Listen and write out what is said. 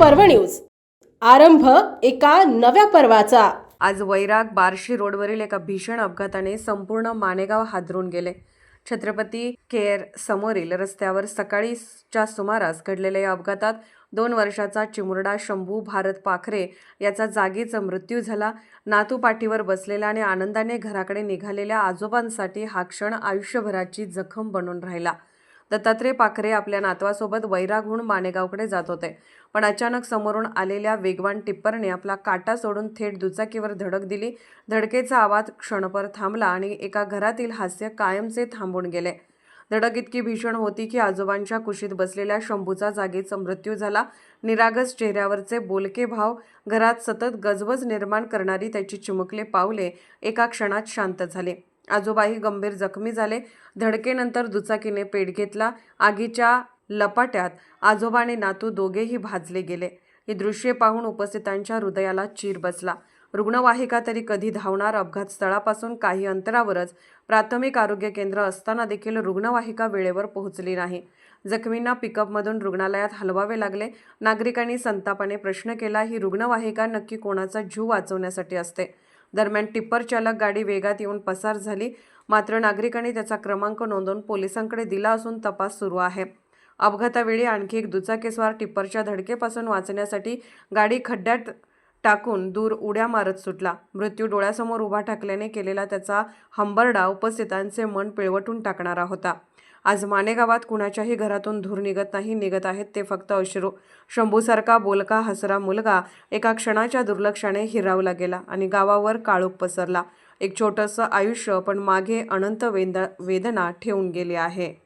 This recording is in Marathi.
पर्व न्यूज. आरंभ एका नव्या पर्वाचा. आज वैराग बार्शी रोडवरील एका भीषण अपघाताने संपूर्ण मानेगाव हादरून गेले. छत्रपती केअर समोरील रस्त्यावर सकाळीच्या सुमारास घडलेल्या या अपघातात दोन वर्षाचा चिमुरडा शंभू भारत पाखरे याचा जागीच मृत्यू झाला. नातू पाठीवर आणि आनंदाने घराकडे निघालेल्या आजोबांसाठी हा क्षण आयुष्यभराची जखम बनून राहिला. दत्तात्रय पाखरे आपल्या नातवासोबत वैरागहून मानेगावकडे जात होते. पण अचानक समोरून आलेल्या वेगवान टिप्परने आपला काटा सोडून थेट दुचाकीवर धडक दिली. धडकेचा आवाज क्षणभर थांबला आणि एका घरातील हास्य कायमचे थांबून गेले. धडक इतकी भीषण होती की आजोबांच्या कुशीत बसलेल्या शंभूचा जागीच मृत्यू झाला. निरागस चेहऱ्यावरचे बोलके भाव घरात सतत गजबज निर्माण करणारी त्याची चिमुकले पावले एका क्षणात शांत झाले. आजोबाही गंभीर जखमी झाले. धडकेनंतर दुचाकीने पेट घेतला. आगीच्या लपाट्यात आजोबा आणि नातू दोघेही भाजले गेले. ही दृश्ये पाहून उपस्थितांच्या हृदयाला चीर बसला. रुग्णवाहिका तरी कधी धावणार अपघात स्थळापासून काही अंतरावरच प्राथमिक आरोग्य केंद्र असताना देखील रुग्णवाहिका वेळेवर पोहोचली नाही. जखमींना पिकअपमधून रुग्णालयात हलवावे लागले. नागरिकांनी संतापाने प्रश्न केला. ही रुग्णवाहिका नक्की कोणाचा जीव वाचवण्यासाठी असते? दरम्यान टिप्पर चालक गाडी वेगात येऊन पसार झाली. मात्र नागरिकांनी त्याचा क्रमांक नोंदवून पोलिसांकडे दिला असून तपास सुरू आहे. अपघातावेळी आणखी एक दुचाकीस्वार टिप्परच्या धडकेपासून वाचण्यासाठी गाडी खड्ड्यात टाकून दूर उड्या मारत सुटला. मृत्यू डोळ्यासमोर उभा ठाकल्याने केलेला त्याचा हंबरडा उपस्थितांचे मन पिळवटून टाकणारा होता. आज मानेगावात कुणाच्याही घरातून धूर निघत नाही निघत आहेत ते फक्त अश्रू. शंभूसारखा बोलका हसरा मुलगा एका क्षणाच्या दुर्लक्षाने हिरावला गेला आणि गावावर काळोख पसरला. एक छोटंसं आयुष्य पण मागे अनंत वेद वेदना ठेवून गेली आहे.